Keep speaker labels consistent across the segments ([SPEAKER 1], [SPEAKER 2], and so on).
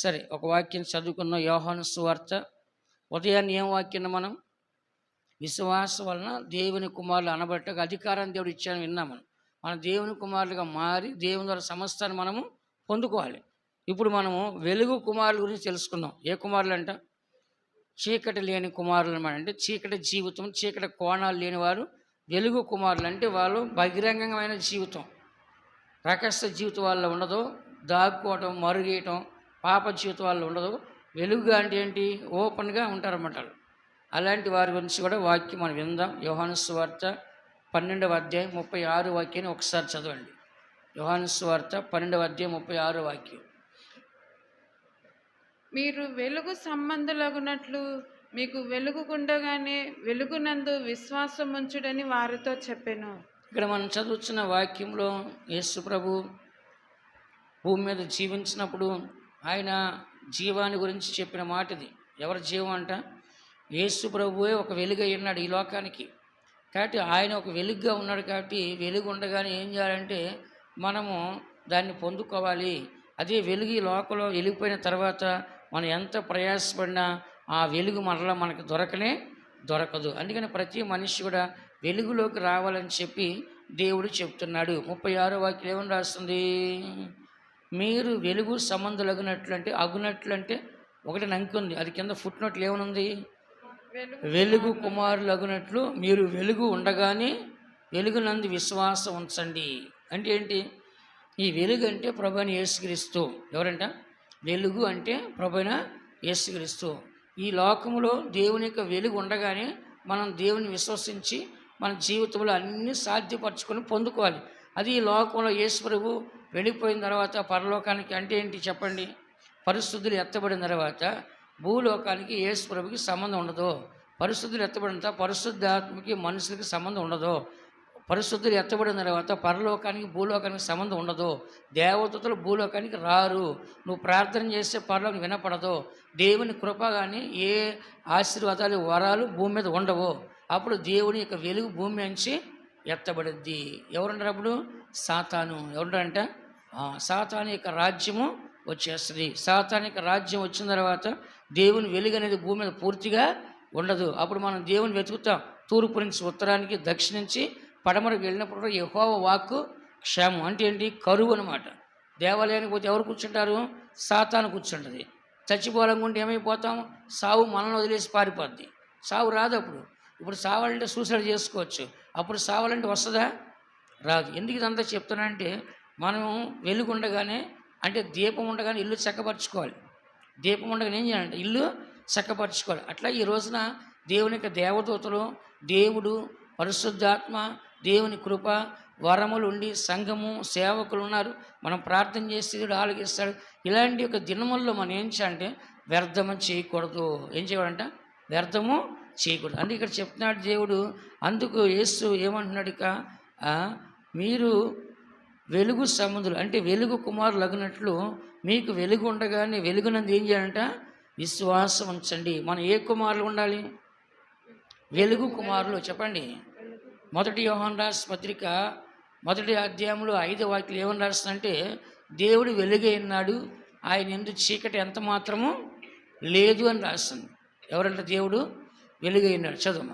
[SPEAKER 1] సరే ఒక వాక్యం చదువుకున్న యోహాను సువార్త. ఉదయాన్నే ఏం వాక్యం మనం? విశ్వాసం వలన దేవుని కుమారులు అనబట్టగా అధికారాన్ని దేవుడు ఇచ్చాను విన్నాం మనం. మన దేవుని కుమారులుగా మారి దేవుని ద్వారా సమస్తాన్ని మనము పొందుకోవాలి. ఇప్పుడు మనము వెలుగు కుమారుల గురించి తెలుసుకుందాం. ఏ కుమారులు అంట చీకటి లేని కుమారులు అన్నమాట. అంటే చీకటి జీవితం చీకటి కోణాలు లేని వారు వెలుగు కుమారులు. అంటే వాళ్ళు బహిరంగమైన జీవితం. రకస్త జీవితం వాళ్ళ ఉండదు. దాక్కోవటం మరుగేయటం పాప జీవితం వాళ్ళు ఉండదు. వెలుగుగా అంటే ఏంటి? ఓపెన్గా ఉంటారన్నమాట వాళ్ళు. అలాంటి వారి గురించి కూడా వాక్యం మనం విందాం. యోహాను సువార్త పన్నెండవ అధ్యాయం ముప్పై ఆరు వాక్యాన్ని ఒకసారి చదవండి. యోహాను సువార్త పన్నెండవ అధ్యాయం ముప్పై ఆరు వాక్యం.
[SPEAKER 2] మీరు వెలుగు సంబంధులగునట్లు మీకు వెలుగుకుండగానే వెలుగునందు విశ్వాసం ఉంచుడని వారితో చెప్పాను.
[SPEAKER 1] ఇక్కడ మనం చదువుతున్న వాక్యంలో యేసు ప్రభు భూమి మీద జీవించినప్పుడు ఆయన జీవాన్ని గురించి చెప్పిన మాట ఇది ఎవరి జీవం అంట? యేసు ప్రభువే ఒక వెలుగై ఉన్నాడు ఈ లోకానికి. కాబట్టి ఆయన ఒక వెలుగుగా ఉన్నాడు కాబట్టి వెలుగు ఉండగానే ఏం చేయాలంటే మనము దాన్ని పొందుకోవాలి. అదే వెలుగు ఈ లోకంలో వెలిగిపోయిన తర్వాత మనం ఎంత ప్రయాసపడినా ఆ వెలుగు మరలా మనకు దొరకనే దొరకదు. అందుకని ప్రతి మనిషి కూడా వెలుగులోకి రావాలని చెప్పి దేవుడు చెప్తున్నాడు. ముప్పై ఆరో వాక్యం ఏమని రాస్తుంది? మీరు వెలుగు సంబంధులగినట్లు అంటే అగునట్లు అంటే ఒకటి నంకి ఉంది అది కింద ఫుట్ నోట్లు ఏమనుంది?
[SPEAKER 2] వెలుగు
[SPEAKER 1] వెలుగు కుమారులు. అగునట్లు మీరు వెలుగు ఉండగానే వెలుగునందు విశ్వాసం ఉంచండి. అంటే ఏంటి? ఈ వెలుగు అంటే ప్రభుని యేసుక్రీస్తు. ఎవరంట? వెలుగు అంటే ప్రభున యేసుక్రీస్తు. ఈ లోకములో దేవుని యొక్క వెలుగు ఉండగానే మనం దేవుని విశ్వసించి మన జీవితంలో అన్నీ సాధ్యపరచుకొని పొందుకోవాలి. అది ఈ లోకంలో యేసు ప్రభు వెళ్ళిపోయిన తర్వాత పరలోకానికి అంటే ఏంటి చెప్పండి? పరిస్థితులు ఎత్తబడిన తర్వాత భూలోకానికి యేసు ప్రభుకి సంబంధం ఉండదు. పరిస్థితులు ఎత్తబడిన తర్వాత పరిశుద్ధాత్మకి మనుషులకి సంబంధం ఉండదు. పరిశుద్ధులు ఎత్తబడిన తర్వాత పరలోకానికి భూలోకానికి సంబంధం ఉండదు. దేవతలు భూలోకానికి రారు. నువ్వు ప్రార్థన చేస్తే పరలోకం వినపడదు. దేవుని కృప కానీ ఏ ఆశీర్వాదాలు వరాలు భూమి మీద ఉండవు. అప్పుడు దేవుని యొక్క వెలుగు భూమి నుంచి ఎత్తబడిద్ది. ఎవరుంటారు అప్పుడు? సాతాను. ఎవరుంటారంట? సాతాని యొక్క రాజ్యము వచ్చేస్తుంది. సాతానిక రాజ్యం వచ్చిన తర్వాత దేవుని వెలుగు అనేది భూమి మీద పూర్తిగా ఉండదు. అప్పుడు మనం దేవుని వెతుకుతాం. తూర్పు నుంచి ఉత్తరానికి దక్షిణ నుంచి పడమరకు వెళ్ళినప్పుడు కూడా యెహోవా వాక్కు క్షేమం. అంటే ఏంటి? కరువు అనమాట దేవాలయానికి పోతే ఎవరు కూర్చుంటారు? సాతాను కూర్చుంటుంది. చచ్చిపోవాలనుకుంటే ఏమైపోతాం? సావు మనల్ని వదిలేసి పారిపోద్ది. సావు రాదు అప్పుడు. ఇప్పుడు సావాలంటే సూసైడ్ చేసుకోవచ్చు. అప్పుడు సావాలంటే వస్తుందా? రాదు. ఎందుకు ఇదంతా చెప్తున్నానంటే మనం వెలుగుండగానే అంటే దీపం ఉండగానే ఇల్లు చక్కపరచుకోవాలి. దీపం ఉండగానే ఏం చేయాలంటే ఇల్లు చక్కపరచుకోవాలి. అట్లా ఈ రోజున దేవుని యొక్క దేవదూతలు దేవుడు పరిశుద్ధాత్మ దేవుని కృప వరములు ఉండి సంఘము సేవకులు ఉన్నారు. మనం ప్రార్థన చేస్తే దేవుడు ఆలోకిస్తాడు. ఇలాంటి యొక్క దినముల్లో మనం ఏం చేయాలంటే వ్యర్థము చేయకూడదు. ఏం చేయాలంట వ్యర్థము చేయకూడదు. అందుకే ఇక్కడ చెప్తున్నాడు దేవుడు అందుకు యేసు ఏమంటున్నాడు ఇక మీరు వెలుగు సముద్రులు అంటే వెలుగు కుమారులు అగినట్లు మీకు వెలుగు ఉండగానే వెలుగునందు ఏం చేయాలంట? విశ్వాసం ఉంచండి. మనం ఏ కుమారులు ఉండాలి? వెలుగు కుమారులు. చెప్పండి. మొదటి యోహన్ రాస్ పత్రిక మొదటి అధ్యాయంలో ఐదు వాక్యలు ఏమని రాస్తుందంటే దేవుడు వెలుగై ఉన్నాడు. ఆయన ఎందు చీకటి ఎంత మాత్రము లేదు అని రాస్తుంది. ఎవరంటే దేవుడు? వెలుగై ఉన్నాడు. చదువు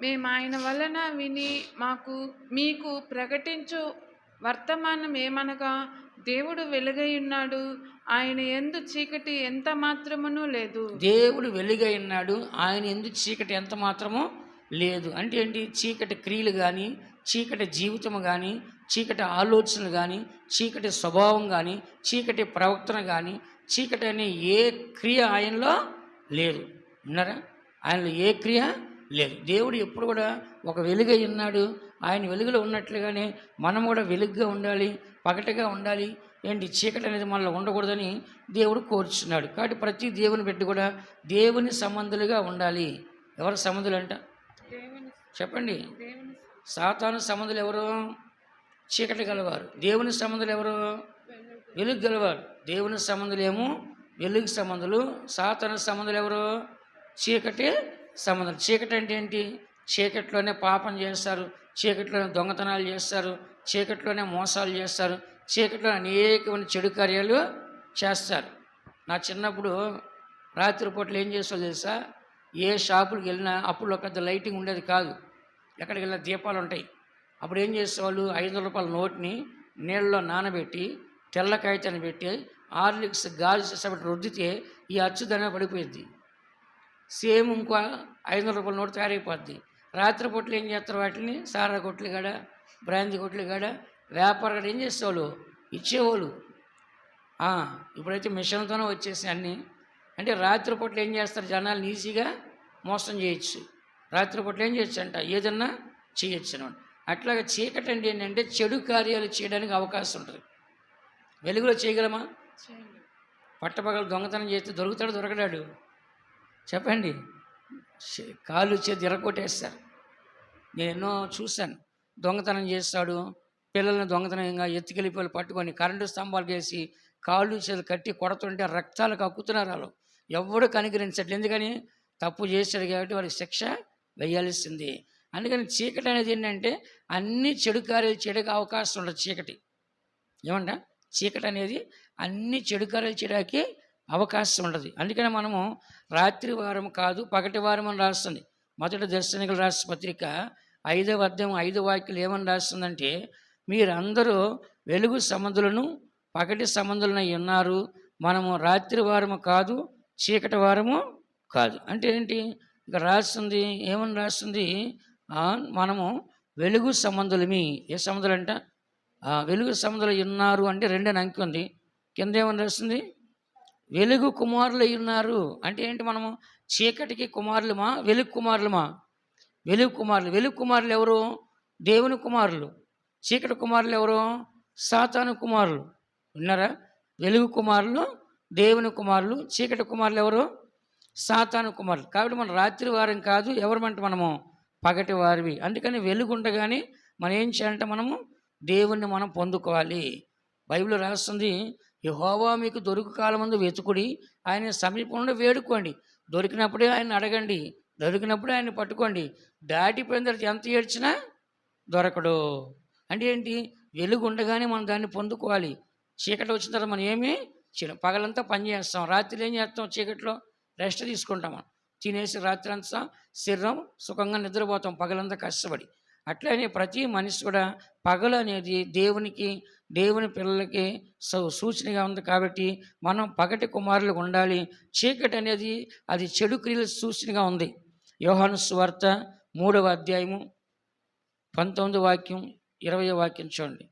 [SPEAKER 2] మేము ఆయన వలన విని మాకు మీకు ప్రకటించు వర్తమానం ఏమనగా? దేవుడు వెలుగై ఉన్నాడు. ఆయన ఎందు చీకటి ఎంత మాత్రమును లేదు.
[SPEAKER 1] దేవుడు వెలుగై ఉన్నాడు. ఆయన ఎందు చీకటి ఎంత మాత్రమో లేదు. అంటే ఏంటి? చీకటి క్రియలు కానీ చీకటి జీవితం కానీ చీకటి ఆలోచనలు కానీ చీకటి స్వభావం కానీ చీకటి ప్రవర్తన కానీ చీకటి అనే ఏ క్రియ ఆయనలో లేదు. ఉన్నారా ఆయనలో ఏ క్రియ లేదు. దేవుడు ఎప్పుడు కూడా ఒక వెలుగై ఉన్నాడు. ఆయన వెలుగులో ఉన్నట్లుగానే మనం కూడా వెలుగుగా ఉండాలి పగటిగా ఉండాలి. ఏంటి? చీకటి అనేది మనలో ఉండకూడదని దేవుడు కోరుచున్నాడు. కాబట్టి ప్రతి దేవుని బిడ్డ కూడా దేవుని సంబంధులుగా ఉండాలి. ఎవరు సంబంధులు అంట చెప్పండి. సాతాను సంబంధులు ఎవరు? చీకటి గలవారు. దేవుని సంబంధులు ఎవరు? వెలుగు గలవారు. దేవుని సంబంధులు ఏమో? వెలుగు సంబంధులు. సాతాను సంబంధులు ఎవరు? చీకటి సంబంధులు. చీకటి అంటే ఏంటి? చీకట్లోనే పాపం చేస్తారు. చీకట్లోనే దొంగతనాలు చేస్తారు చీకట్లోనే మోసాలు చేస్తారు చీకట్లో అనేకమైన చెడు కార్యాలు చేస్తారు. నా చిన్నప్పుడు రాత్రిపూట్ల ఏం చేసేవాళ్ళు తెలుసా? ఏ షాపులకు వెళ్ళినా అప్పుడు పెద్ద లైటింగ్ ఉండేది కాదు. ఎక్కడికి వెళ్ళినా దీపాలు ఉంటాయి. అప్పుడు ఏం చేసేవాళ్ళు? ఐదు రూపాయల నోట్ని నీళ్ళలో నానబెట్టి తెల్ల కాగితాన్ని పెట్టి హార్లిక్స్ గాజు చేసేటప్పుడు రుద్దితే ఈ అచ్చుదనే పడిపోయింది. సేమ్ ఇంకో ఐదు వందల రూపాయల నోటు తయారైపోద్ది. రాత్రిపూట్లు ఏం చేస్తారు వాటిని? సారా కొట్లు కాడ బ్రాంతి కొట్లు కాడ వ్యాపార కాడ ఏం చేసేవాళ్ళు? ఇచ్చేవాళ్ళు. ఇప్పుడైతే మిషన్తోనే వచ్చేసాయి అన్నీ. అంటే రాత్రిపూట్లు ఏం చేస్తారు? జనాలు ఈజీగా మోసం చేయొచ్చు. రాత్రిపూట్లు ఏం చేయొచ్చు అంట ఏదన్నా చేయొచ్చు అనమాట. అట్లాగే చీకటి అంటే ఏంటంటే చెడు కార్యాలు చేయడానికి అవకాశం ఉంటుంది. వెలుగులో చేయగలమా. పట్టపగలు దొంగతనం చేస్తే దొరుకుతాడు? దొరకడాడు? చెప్పండి. కాళ్ళు చేతి ఎర్రకొట్టేస్తారు నేను ఎన్నో చూశాను. దొంగతనం చేస్తాడు పిల్లల్ని దొంగతనంగా ఎత్తుకెళ్ళిపోయి పట్టుకొని కరెంటు స్తంభాలు వేసి కాళ్ళు చేతులు కట్టి కొడుతుంటే రక్తాలు కక్కుతున్నారు వాళ్ళు. ఎవడు కనికరించట్లేదు ఎందుకని? తప్పు చేశాడు కాబట్టి వారికి శిక్ష వేయాల్సింది. అందుకని చీకటి అనేది ఏంటంటే అన్ని చెడు కార్యాలు చేయడానికి అవకాశం ఉండదు చీకటి. ఏమంట? చీకటి అనేది అన్ని చెడు కార్యాలు చేయడానికి అవకాశం ఉండదు. అందుకని మనము రాత్రి వారం కాదు పగటి వారం అని రాస్తుంది. మొదటి దర్శనికుల రాసి పత్రిక ఐదవ అర్థం ఐదు వాక్యలు ఏమని రాస్తుందంటే మీరందరూ వెలుగు సంబంధులను పగటి సంబంధులను ఉన్నారు. మనము రాత్రి వారము కాదు చీకటి వారము కాదు. అంటే ఏంటి? ఇక రాస్తుంది ఏమని రాస్తుంది? మనము వెలుగు సంబంధులమి. ఏ సంబంధులు అంట వెలుగు సంబంధులు ఉన్నారు అంటే రెండని అంకి ఉంది. కింద ఏమని రాస్తుంది? వెలుగు కుమారులు ఉన్నారు. అంటే ఏంటి మనము? చీకటికి కుమారులమా? వెలుగు కుమారులమా? వెలుగు కుమారులు. వెలుగు కుమారులు ఎవరు? దేవుని కుమారులు. చీకటి కుమారులు ఎవరు? సాతాను కుమారులు. విన్నారా వెలుగు కుమారులు దేవుని కుమారులు చీకటి కుమారులు ఎవరు? సాతాను కుమారులు. కాబట్టి మనం రాత్రి వారం కాదు ఎవరమంటే మనము? పగటి వారివి. అందుకని వెలుగు ఉండగానే మనం ఏం చేయాలంటే మనము దేవుణ్ణి మనం పొందుకోవాలి. బైబిల్ రాస్తుంది యహోవా మీకు దొరుకు ముందు వెతుకుడి ఆయన సమీపంలో వేడుకోండి. దొరికినప్పుడే ఆయన అడగండి. దొరికినప్పుడు ఆయన పట్టుకోండి. దాటిపోయిన తర్వాత ఎంత ఏడ్చినా దొరకడు. అంటే ఏంటి? వెలుగు ఉండగానే మనం దాన్ని పొందుకోవాలి. చీకటి వచ్చిన తర్వాత మనం ఏమీ చేయలేం. పగలంతా పని చేస్తాం. రాత్రి ఏం చేస్తాం చీకట్లో? రెస్ట్ తీసుకుంటాం మనం. తినేసి రాత్రి అంతా శరీరం సుఖంగా నిద్రపోతాం. పగలంతా కష్టపడి. అట్లనే ప్రతి మనిషి కూడా పగలు అనేది దేవునికి దేవుని పిల్లలకి సూ- సూచనగా ఉంది కాబట్టి మనం పగటి కుమారులు ఉండాలి. చీకటి అనేది అది చెడు క్రియల సూచనగా ఉంది. యోహాను సువార్త మూడవ అధ్యాయము పంతొమ్మిది వాక్యం ఇరవై వాక్యం చూడండి.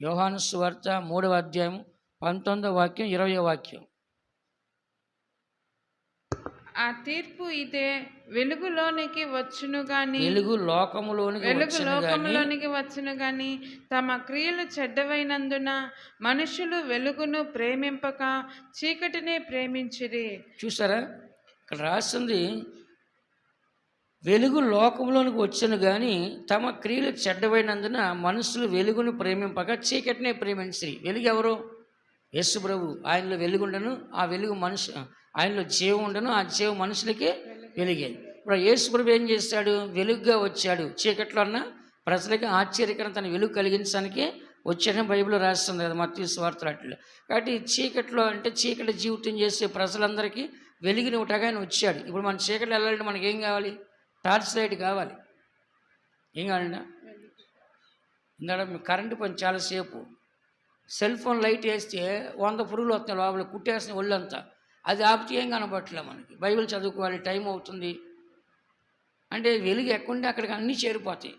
[SPEAKER 1] యోహాను సువార్త మూడవ అధ్యాయం పంతొమ్మిదో వాక్యం ఇరవై వాక్యం.
[SPEAKER 2] ఆ తీర్పు ఇదే. వెలుగులోనికి వచ్చును గాని
[SPEAKER 1] వెలుగు లోకములోనికి
[SPEAKER 2] వెలుగు లోకంలోనికి వచ్చును గాని తమ క్రియలు చెడ్డవైనందున మనుషులు వెలుగును ప్రేమింపక చీకటినే ప్రేమించిరి.
[SPEAKER 1] చూసారా? ఇక్కడ రాస్తుంది వెలుగు లోకంలోనికి వచ్చను కానీ తమ క్రియలు చెడ్డవైనందున మనుషులు వెలుగును ప్రేమింపక చీకటినే ప్రేమించి వెలుగు ఎవరు? యేసు ప్రభు. ఆయనలో వెలుగుండను ఆ వెలుగు మనుషు ఆయనలో జీవం ఉండను ఆ జీవం మనుషులకి వెలిగేది ఇప్పుడు యేసు ప్రభు ఏం చేశాడు వెలుగుగా వచ్చాడు. చీకట్లో ఉన్న ప్రజలకి ఆశ్చర్యకరం తన వెలుగు కలిగించడానికి వచ్చాడని బైబిల్ రాస్తుంది కదా మత్తయి స్వార్థలు అట్లా కాబట్టి చీకట్లో అంటే చీకటి జీవితం చేసే ప్రజలందరికీ వెలుగునివ్వటగా ఆయన వచ్చాడు. ఇప్పుడు మన చీకట్లో వెళ్ళాలంటే మనకేం కావాలి? టార్చ్ లైట్ కావాలి. ఏం కావాలండి ఇందాక కరెంటు పని చాలాసేపు సెల్ ఫోన్ లైట్ వేస్తే వంద పురుగులు వస్తున్నాయి లోపల కుట్టేసిన ఒళ్ళంతా. అది ఆపితే ఏం కనపట్లే మనకి? బైబిల్ చదువుకోవాలి టైం అవుతుంది. అంటే వెలుగు ఎక్కడుంటే అక్కడికి అన్నీ చేరిపోతాయి.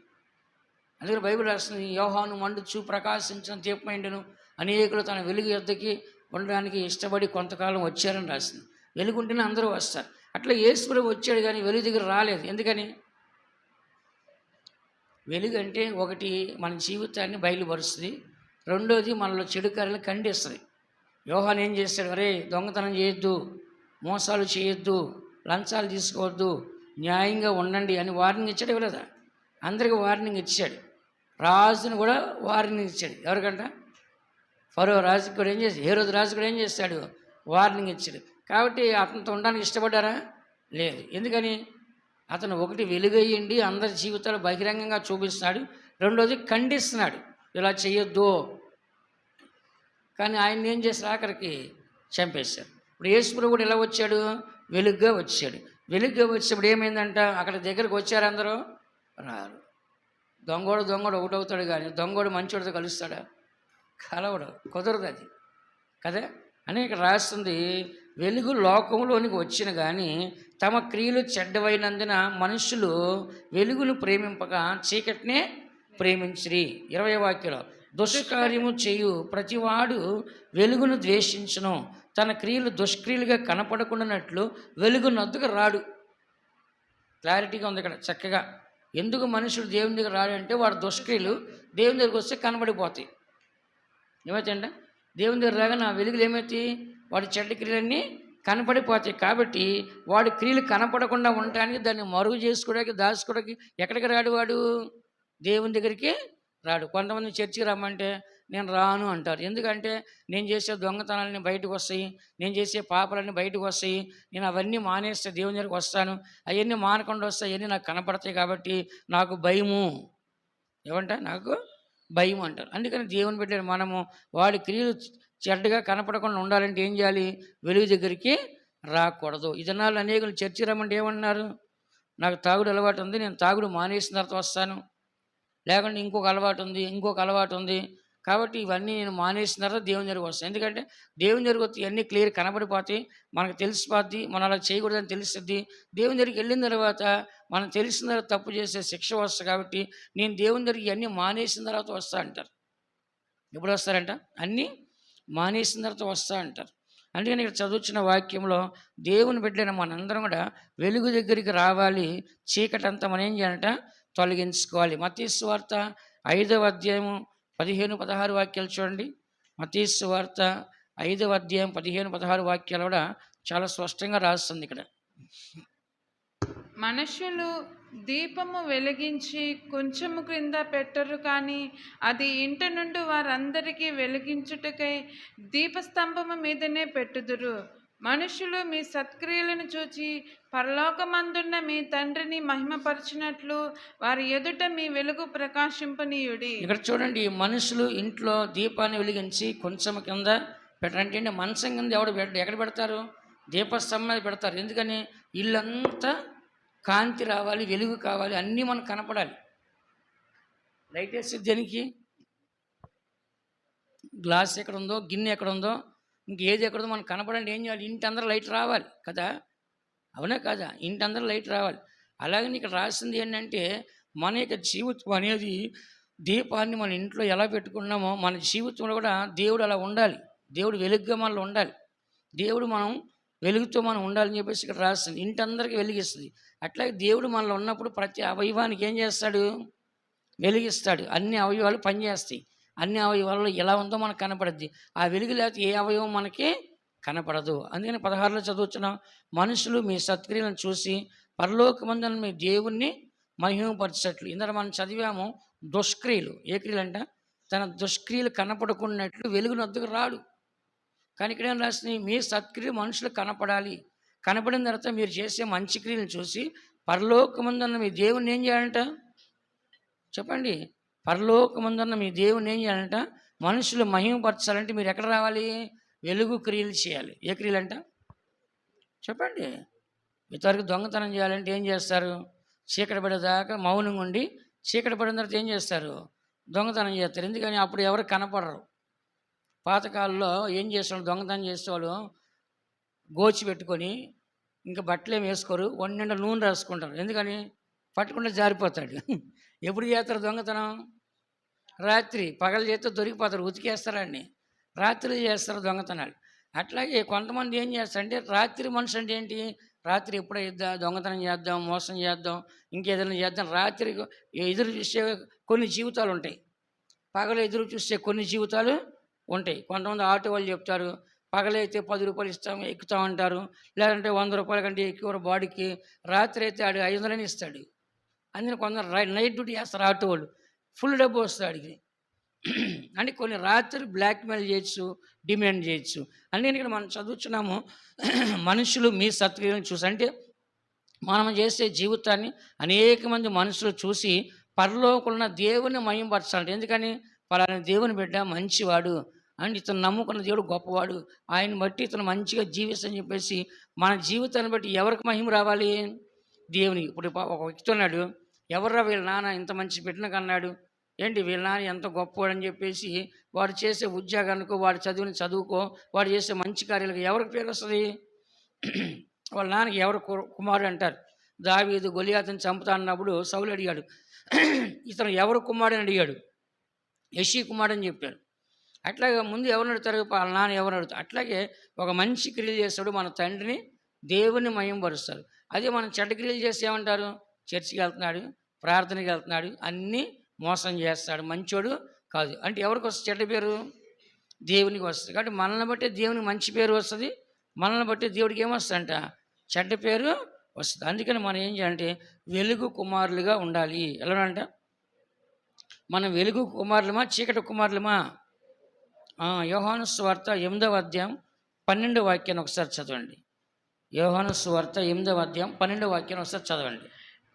[SPEAKER 1] అందుకని బైబిల్ రాస్తుంది యోహాను మండుచు ప్రకాశించిన దీపమైండను అనేకులు తన వెలుగు యొద్దకి ఉండడానికి ఇష్టపడి కొంతకాలం వచ్చారని రాసింది. వెలుగు ఉంటేనే అందరూ వస్తారు. అట్లా యేసుప్రభు వచ్చాడు కానీ వెలుగు దగ్గర రాలేదు. ఎందుకని? వెలుగు అంటే ఒకటి మన జీవితాన్ని బయలుపరుస్తుంది. రెండోది మనలో చెడు కార్యాలు ఖండిస్తుంది. యోహాన్ ఏం చేస్తాడు? అరే దొంగతనం చేయొద్దు మోసాలు చేయొద్దు లంచాలు తీసుకోవద్దు న్యాయంగా ఉండండి అని వార్నింగ్ ఇచ్చాడు ఇవ్వలేదా అందరికీ వార్నింగ్ ఇచ్చాడు. రాజుని కూడా వార్నింగ్ ఇచ్చాడు. ఎవరికంట? ఫరో రాజు కూడా ఏం చేస్తాడు? ఏ రోజు రాజు కూడా ఏం చేస్తాడు? వార్నింగ్ ఇచ్చాడు. కాబట్టి అతనితో ఉండడానికి ఇష్టపడ్డారా? లేదు. ఎందుకని? అతను ఒకటి వెలుగయ్యండి అందరి జీవితాలు బహిరంగంగా చూపిస్తున్నాడు రెండోది ఖండిస్తున్నాడు. ఇలా చేయొద్దు కానీ ఆయన ఏం చేశారు? ఆఖరికి చంపేశారు. ఇప్పుడు యేసుప్రభు కూడా ఎలా వచ్చాడు? వెలుగ్గా వచ్చాడు. వెలుగ్గా వచ్చినప్పుడు ఏమైందంట? అక్కడ దగ్గరకు వచ్చారు అందరూ? రారు. దొంగోడు దొంగోడు ఒకటవుతాడు కానీ దొంగోడు మంచోడితో కలుస్తాడా? కలవడు. కుదరదు అది. కదా? అని ఇక్కడ రాస్తుంది. వెలుగు లోకంలోనికి వచ్చిన కానీ తమ క్రియలు చెడ్డవైనందున మనుషులు వెలుగును ప్రేమింపక చీకటినే ప్రేమించిరి. ఇరవై వాక్యలో దుష్కార్యము చేయు ప్రతివాడు వెలుగును ద్వేషించను. తన క్రియలు దుష్క్రియలుగా కనపడకుండానట్లు వెలుగు నద్దుకు రాడు. క్లారిటీగా ఉంది ఇక్కడ చక్కగా. ఎందుకు మనుషుడు దేవుని దగ్గర రాడు అంటే వాడు దుష్క్రియలు దేవుని దగ్గరికి వస్తే కనబడిపోతాయి. ఏమైతే దేవుని దగ్గర రాగా నా వెలుగులు ఏమవుతాయి వాడి చెడ్డ క్రియలన్నీ కనపడిపోతాయి కాబట్టి వాడి క్రియలు కనపడకుండా ఉండటానికి దాన్ని మరుగు చేసుకోవడానికి దాచుకోవడానికి ఎక్కడికి రాడు వాడు? దేవుని దగ్గరికి రాడు. కొంతమంది చర్చికి రమ్మంటే నేను రాను అంటారు. ఎందుకంటే నేను చేసే దొంగతనాలన్నీ బయటకు వస్తాయి నేను చేసే పాపాలన్నీ బయటకు వస్తాయి నేను అవన్నీ మానేస్తే దేవుని దగ్గరికి వస్తాను అవన్నీ మానకుండా వస్తాయి అవన్నీ నాకు కనపడతాయి కాబట్టి నాకు భయము. ఏమంట? నాకు భయం అంటారు. అందుకని దేవుని బిడ్డ మనము వాడి క్రియలు చెడ్డగా కనపడకుండా ఉండాలంటే ఏం చేయాలి? వెలుగు దగ్గరికి రాకూడదు. ఇదనాలు అనేకులు చర్చి రమ్మంటే ఏమన్నారు నాకు తాగుడు అలవాటు ఉంది నేను తాగుడు మానేసిన తర్వాత వస్తాను. లేకుంటే ఇంకొక అలవాటు ఉంది ఇంకొక అలవాటు ఉంది. కాబట్టి ఇవన్నీ నేను మానేసిన తర్వాత దేవుని జరిగి వస్తాను. ఎందుకంటే దేవుని దగ్గరికి వస్తే ఇవన్నీ క్లియర్ కనబడిపోతాయి మనకు తెలిసిపోద్ది మనం అలా చేయకూడదని తెలుస్తుంది. దేవుని దగ్గరికి వెళ్ళిన తర్వాత మనం తెలిసిన తర్వాత తప్పు చేసే శిక్ష వస్తుంది కాబట్టి నేను దేవుని దగ్గరికి ఇవన్నీ మానేసిన తర్వాత వస్తా అంటారు. ఎప్పుడు వస్తారంట? అన్నీ మానేసిన తర్వాత వస్తా అంటారు. అందుకని ఇక్కడ చదువుచిన వాక్యంలో దేవుని బిడ్డలైన మనందరం కూడా వెలుగు దగ్గరికి రావాలి చీకటంతా మనం ఏం చేయాలంట? తొలగించుకోవాలి. మతీసు వార్త ఐదవ అధ్యాయము పదిహేను పదహారు వాక్యాలు చూడండి. మతీసు వార్త ఐదవ అధ్యాయం పదిహేను పదహారు వాక్యాలు కూడా చాలా స్పష్టంగా రాస్తుంది ఇక్కడ.
[SPEAKER 2] మనుషులు దీపము వెలిగించి కొంచెము క్రింద పెట్టరు కానీ అది ఇంట నుండి వారందరికీ వెలిగించుటకై దీపస్తంభము మీదనే పెట్టుదురు. మనుషులు మీ సత్క్రియలను చూచి పరలోకమందున్న మీ తండ్రిని మహిమపరచినట్లు వారి ఎదుట మీ వెలుగు ప్రకాశింపనీయుడి.
[SPEAKER 1] ఇక్కడ చూడండి మనుషులు ఇంట్లో దీపాన్ని వెలిగించి కొంచెం కింద పెట్టండి అంటే మంచం కింద ఎవడు ఎక్కడ పెడతారు? దీపస్తంభం మీద పెడతారు. ఎందుకని? ఇల్లంతా కాంతి రావాలి వెలుగు కావాలి అన్నీ మనకు కనపడాలి. లైట్ వేస్తే దేనికి? గ్లాస్ ఎక్కడ ఉందో గిన్నె ఎక్కడ ఉందో ఇంకేది ఎక్కడ ఉందో మనకు కనపడండి ఏం చేయాలి? ఇంటి అందరూ లైట్ రావాలి కదా? అవునా కదా? ఇంటి అందరూ లైట్ రావాలి. అలాగని ఇక్కడ రాసింది ఏంటంటే మన యొక్క జీవితం అనేది దీపాన్ని మన ఇంట్లో ఎలా పెట్టుకున్నామో మన జీవితంలో కూడా దేవుడు అలా ఉండాలి. దేవుడు వెలుగుగా మనలో ఉండాలి. దేవుడు మనం వెలుగుతో మనం ఉండాలని చెప్పేసి ఇక్కడ రాస్తుంది. ఇంటి అందరికీ వెలిగిస్తుంది. అట్లాగే దేవుడు మనలో ఉన్నప్పుడు ప్రతి అవయవానికి ఏం చేస్తాడు? వెలిగిస్తాడు. అన్ని అవయవాలు పనిచేస్తాయి అన్ని అవయవాల్లో ఎలా ఉందో మనకు కనపడద్ది. ఆ వెలుగు లేకపోతే ఏ అవయవం మనకి కనపడదు. అందుకని పదహారులో చదువుతున్నాం మనుషులు మీ సత్క్రియలను చూసి పరలోకమందున మీ దేవుణ్ణి మహిమపరచట్లు. ఇందులో మనం చదివాము దుష్క్రియలు. ఏ క్రియలు అంట తన దుష్క్రియలు కనపడుకున్నట్లు వెలుగునద్దుకు రాడు. కానీ ఇక్కడ ఏం రాసింది? మీ సత్క్రియ మనుషులు కనపడాలి. కనపడిన తర్వాత మీరు చేసే మంచి క్రియలను చూసి పరలోకమందున్న మీ దేవుణ్ణి ఏం చేయాలంట? చెప్పండి. పరలోకమందున్న మీ దేవుని ఏం చేయాలంట? మనుషులు మహిమపరచాలంటే మీరు ఎక్కడ రావాలి? వెలుగు క్రియలు చేయాలి. ఏ క్రియలు అంట చెప్పండి. ఇంతవరకు దొంగతనం చేయాలంటే ఏం చేస్తారు? చీకటి పడేదాకా మౌనంగా ఉండి చీకటి పడిన తర్వాత ఏం చేస్తారు? దొంగతనం చేస్తారు. ఎందుకని? అప్పుడు ఎవరు కనపడరు. పాతకాలంలో ఏం చేసేవాళ్ళు? దొంగతనం చేసేవాళ్ళు గోచి పెట్టుకొని ఇంకా బట్టలు ఏమి వేసుకోరు వండిన నూనె రాసుకుంటారు. ఎందుకని? పట్టుకుంటే జారిపోతాడు. ఎప్పుడు చేస్తారు దొంగతనం? రాత్రి పగలు చేస్తే దొరికిపోతారు ఉతికేస్తారండి రాత్రి చేస్తారు దొంగతనాలు. అట్లాగే కొంతమంది ఏం చేస్తారంటే రాత్రి మనుషు అంటే ఏంటి? రాత్రి ఎప్పుడో ఇద్దాం దొంగతనం చేద్దాం మోసం చేద్దాం ఇంకేదైనా చేద్దాం. రాత్రి ఎదురు చూసే కొన్ని జీవితాలు ఉంటాయి. పగలు ఎదురు చూసే కొన్ని జీవితాలు ఉంటాయి. కొంతమంది ఆటో వాళ్ళు చెప్తారు పగలైతే పది రూపాయలు ఇస్తాం ఎక్కుతామంటారు లేదంటే వంద రూపాయల కంటే ఎక్కువ బాడీకి రాత్రి అయితే ఆడు ఐదు వందలని ఇస్తాడు. అందుకని కొందరు నైట్ డ్యూటీ చేస్తారు ఆటో వాళ్ళు. ఫుల్ డబ్బు వస్తుంది ఆడికి. అంటే కొన్ని రాత్రి బ్లాక్మెయిల్ చేయొచ్చు డిమాండ్ చేయొచ్చు. అందుకని ఇక్కడ మనం చదువుతున్నాము మనుషులు మీ సత్క్రియలను చూసి అంటే మనం చేసే జీవితాన్ని అనేక మంది మనుషులు చూసి పరలోకున్న దేవుని మయంపరచాలంటే ఎందుకని? పలానా దేవుని బిడ్డ మంచివాడు. అండ్ ఇతను నమ్ముకున్న దేవుడు గొప్పవాడు. ఆయన బట్టి ఇతను మంచిగా జీవిస్తని చెప్పేసి మన జీవితాన్ని బట్టి ఎవరికి మహిమ రావాలి? దేవుని. ఇప్పుడు ఒక వ్యక్తి ఉన్నాడు. ఎవర్రా వీళ్ళ నాన్న ఇంత మంచి బిడ్డను కన్నాడు? ఏంటి వీళ్ళ నాన్న ఎంత గొప్పవాడు అని చెప్పేసి వాడు చేసే ఉద్యోగానికో వాడు చదివిన చదువుకో వాడు చేసే మంచి కార్యాలకు ఎవరికి పేరు వస్తుంది? వాళ్ళ నాన్నకి ఎవరు కు- కుమారుడు అంటారు? దావీదు గొలియాతని చంపుతా అన్నప్పుడు సౌలు అడిగాడు. ఇతను ఎవరు కుమారుడు అని అడిగాడు? యశీ కుమారుడు అని చెప్పారు. అట్లాగే ముందు ఎవరిని అడుగుతారు? వాళ్ళ నాన్న ఎవరు అడుగుతారు? అట్లాగే ఒక మంచి క్రియలు చేస్తాడు మన తండ్రిని దేవుని మయం పరుస్తారు అదే మనం చెడ్డ క్రియలు చేసి ఏమంటారు? చర్చికి వెళ్తున్నాడు ప్రార్థనకి వెళ్తున్నాడు అన్నీ మోసం చేస్తాడు. మంచోడు కాదు. అంటే ఎవరికి వస్తుంది చెడ్డ పేరు? దేవునికి వస్తుంది. కాబట్టి మనల్ని బట్టి దేవునికి మంచి పేరు వస్తుంది. మనల్ని బట్టి దేవుడికి ఏమొస్తుందంట? చెడ్డ పేరు వస్తుంది. అందుకని మనం ఏం చేయాలంటే వెలుగు కుమారులుగా ఉండాలి. ఎలా అంటే మనం వెలుగు కుమారులమా? చీకటి కుమారులమా? యోహాను స్వార్త ఎనిమిదవ అధ్యాయం పన్నెండు వాక్యాన్ని ఒకసారి చదవండి. యోహాను స్వార్త ఎనిమిదవ అధ్యాయం పన్నెండు వాక్యాన్ని ఒకసారి చదవండి.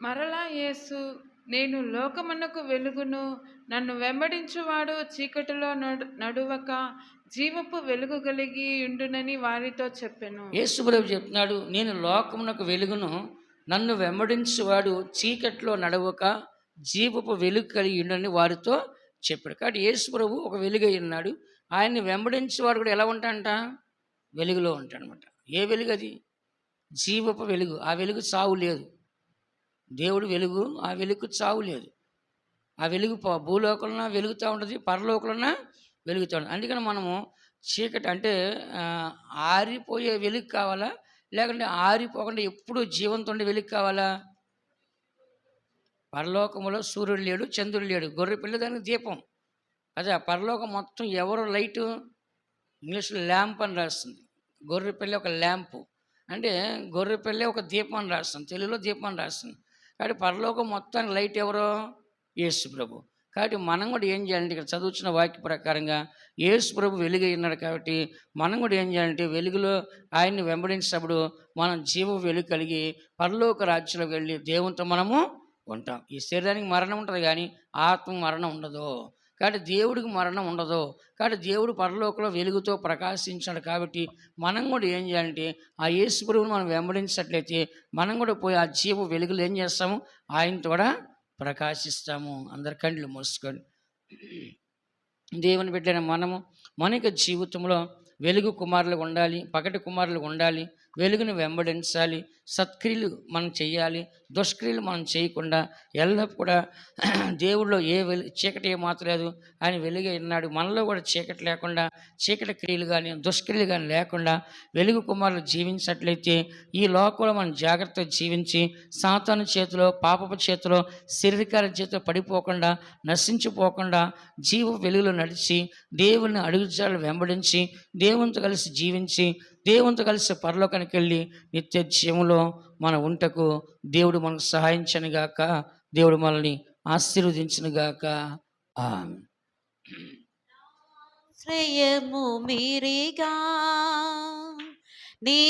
[SPEAKER 2] మరలా యేసు నేను లోకమునకు వెలుగును నన్ను వెంబడించువాడు చీకటిలో నడు నడువక జీవపు వెలుగు కలిగి ఉండునని వారితో చెప్పెను.
[SPEAKER 1] యేసుప్రభు చెప్తున్నాడు నేను లోకమునకు వెలుగును నన్ను వెంబడించువాడు చీకట్లో నడవక జీవపు వెలుగు కలిగి ఉండని వారితో చెప్పాడు. కాబట్టి యేసుప్రభు ఒక వెలుగై ఉన్నాడు. ఆయన్ని వెంబడించేవాడు కూడా ఎలా ఉంటాడంట? వెలుగులో ఉంటాడనమాట. ఏ వెలుగు అది? జీవపు వెలుగు. ఆ వెలుగు చావు లేదు. దేవుడు వెలుగు ఆ వెలుగు చావు లేదు. ఆ వెలుగు భూలోకంలో వెలుగుతూ ఉంటుంది పరలోకంలో వెలుగుతూ ఉంటుంది. అందుకని మనము చీకటి అంటే ఆరిపోయే వెలుగు కావాలా? లేకుంటే ఆరిపోకుండా ఎప్పుడూ జీవంతో ఉండే వెలుగు కావాలా? పరలోకములో సూర్యుడు లేడు చంద్రుడు లేడు. గొర్రె పిల్ల దానికి దీపం. అదే పరలోకం మొత్తం ఎవరు లైటు? ఇంగ్లీష్లో ల్యాంప్ అని రాస్తుంది. గొర్రెపల్లి ఒక ల్యాంపు. అంటే గొర్రెపల్లి ఒక దీపం అని రాస్తుంది. తెలుగులో దీపం అని రాస్తుంది. కాబట్టి పరలోకం మొత్తానికి లైట్ ఎవరో? యేసు ప్రభు. కాబట్టి మనం కూడా ఏం చేయాలంటే ఇక్కడ చదువుతున్న వాక్య ప్రకారంగా యేసు ప్రభు వెలుగు అయినాడు కాబట్టి మనం కూడా ఏం చేయాలంటే వెలుగులో ఆయన్ని వెంబడించినప్పుడు మనం జీవ వెలుగు కలిగి పరలోక రాజ్యంలో వెళ్ళి దేవునితో మనము ఉంటాం. ఈ శరీరానికి మరణం ఉంటుంది కానీ ఆత్మ మరణం ఉండదు. కాబట్టి దేవుడికి మరణం ఉండదు. కాబట్టి దేవుడు పరలోకంలో వెలుగుతో ప్రకాశించాడు కాబట్టి మనం కూడా ఏం చేయాలంటే ఆ యేసు ప్రభువుని మనం వెంబడించినట్లయితే మనం కూడా పోయి ఆ జీవ వెలుగులు ఏం చేస్తాము? ఆయనతో కూడా ప్రకాశిస్తాము. అందరి కండ్లు మూసుకొని. దేవుని బిడ్డైన మనము మన యొక్క జీవితంలో వెలుగు కుమారులు ఉండాలి పగటి కుమారులు ఉండాలి వెలుగును వెంబడించాలి. సత్క్రియలు మనం చేయాలి దుష్క్రియలు మనం చేయకుండా ఎల్లప్పుడూ కూడా దేవుడిలో ఏ వెలు చీకటి ఏమాత్రలేదు ఆయన వెలుగే ఉన్నాడు. మనలో కూడా చీకటి లేకుండా చీకటి క్రియలు కానీ దుష్క్రియలు కానీ లేకుండా వెలుగు కుమారులు జీవించినట్లయితే ఈ లోకంలో మనం జాగ్రత్తగా జీవించి సాతాను చేతిలో పాపపు చేతిలో శరీరకార చేతిలో పడిపోకుండా నశించిపోకుండా జీవ వెలుగులో నడిచి దేవుని అడుగుజాలు వెంబడించి దేవునితో కలిసి జీవించి దేవునితో కలిసి పరలోకానికి వెళ్ళి నిత్య జీవంలో మన ఉంటకు దేవుడు మనకు సహాయించనుగాక దేవుడు మనల్ని ఆశీర్వదించనుగాక గాక.
[SPEAKER 3] శ్రేయము మీరిగా నీ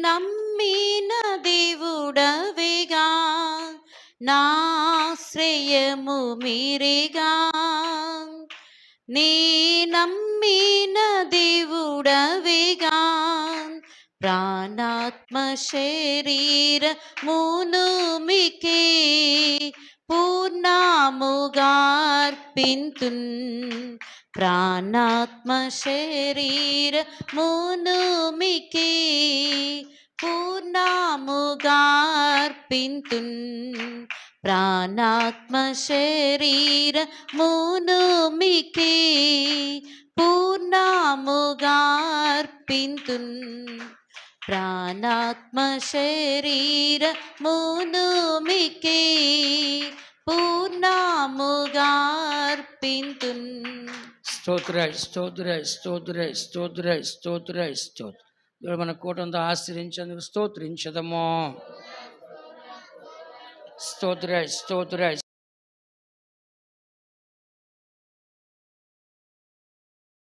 [SPEAKER 3] నమ్మిన దేవుడవిగా నా శ్రేయము మీరిగా నీ నమ్మిన దేవుడవిగా ప్రాణాత్మ శరీర మును మికే పూర్ణాముగార్పింతున్. ప్రాణాత్మ శరీర మునుమికి పూర్ణాముగార్పింతున్. ప్రాణాత్మ శరీర మునుమికి పూర్ణాముగార్పింతున్. ప్రాణాత్మ శరీర మునుమికి పూర్ణముగార్పింతున్
[SPEAKER 1] స్తోత్ర స్తోత్ర స్తోత్ర స్తోత్ర స్తోత్ర స్తోత్ర దేవుడు మన కూటంతో ఆశ్రయించేందుకు స్తోత్రించదము స్తోత్ర స్తోత్ర